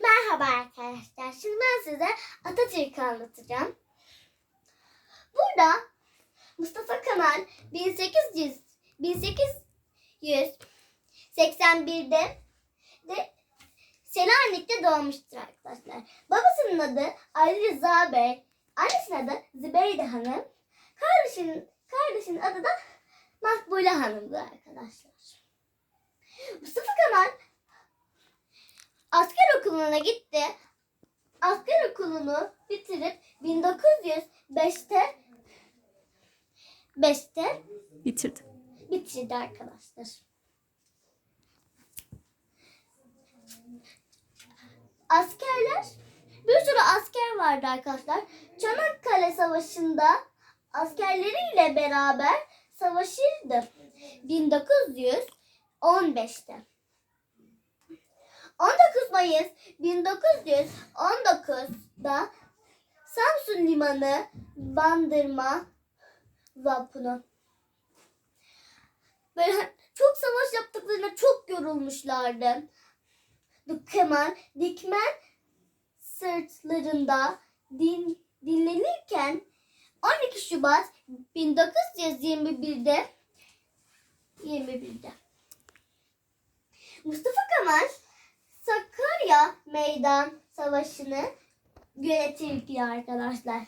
Merhaba arkadaşlar. Şimdi ben size Atatürk'ü anlatacağım. Burada Mustafa Kemal 1800 1881'de de Selanik'te doğmuştur arkadaşlar. Babasının adı Ali Rıza Bey. Annesinin adı Zübeyde Hanım. Kardeşinin, kardeşinin adı da Makbule Hanım'dı arkadaşlar. Mustafa Kemal okuluna gitti. Asker okulunu bitirip 1905'te 5'te Bitirdi. bitirdi arkadaşlar. Askerler bir sürü asker vardı arkadaşlar. Çanakkale Savaşı'nda askerleriyle beraber savaşırdı. 1915'te. 19 Mayıs 1919'da Samsun Limanı Bandırma Vapunu. Böyle çok savaş yaptıklarında çok yorulmuşlardı. Kemal dikmen sırtlarında din, dinlenirken 12 Şubat 1921'de 21'de Mustafa Kemal Meydan Savaşı'nı yönetirdi arkadaşlar.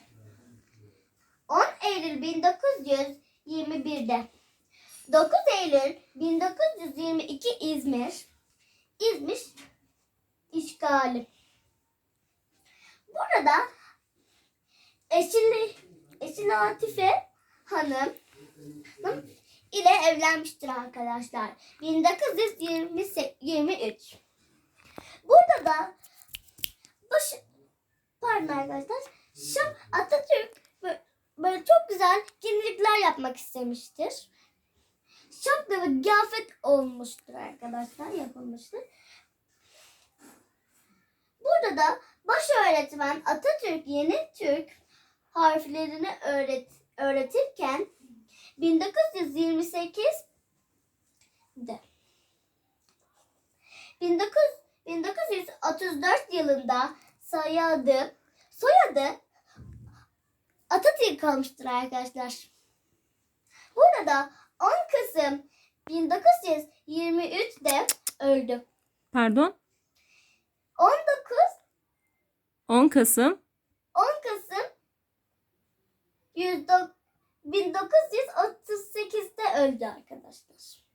10 Eylül 1921'de 9 Eylül 1922 İzmir İzmir işgali. Burada eşi, eşi Latife Hanım ile evlenmiştir arkadaşlar. 1923. Burada da baş, pardon arkadaşlar. Şu Atatürk böyle, çok güzel yenilikler yapmak istemiştir. Da bir kıyafet olmuştur arkadaşlar. Yapılmıştır. Burada da baş öğretmen Atatürk yeni Türk harflerini öğret, öğretirken 1928 de 19, 1934 yılında soyadı soyadı Atatürk kalmıştır arkadaşlar. Burada 10 Kasım 1923'de öldü. Pardon. 19 10 Kasım 10 Kasım 1938'de öldü arkadaşlar.